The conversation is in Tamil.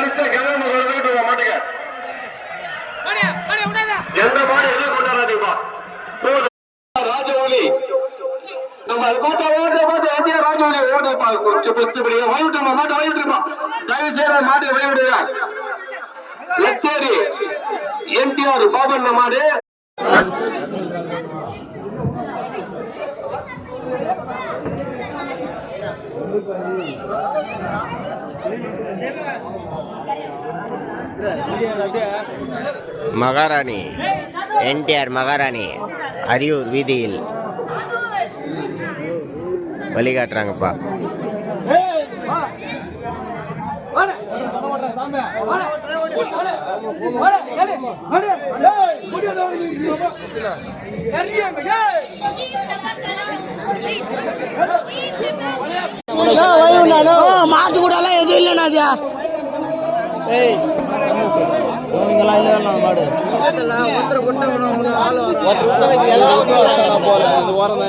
வரிசை கிளம்பு கொண்டு மாட்டுங்க. எந்த மாடு எதுவும் கொண்டாடாதீப்பா ராஜமௌலி நம்ம அது பார்த்து ஓட்டு பார்த்து ஓட்டிய ராஜமௌலி ஓட்டுப்பா கொஞ்சம் பெஸ்ட் படிங்க வாங்கிட்டுமா மாட்டு தயவு செய்து என்டிஆர் பாபன் மாடு. மகாராணி என்டிஆர் மகாராணி அரியூர் வீதியில் வழிகாட்டுறாங்கப்பா மாட்டு அது ஒருத்தர்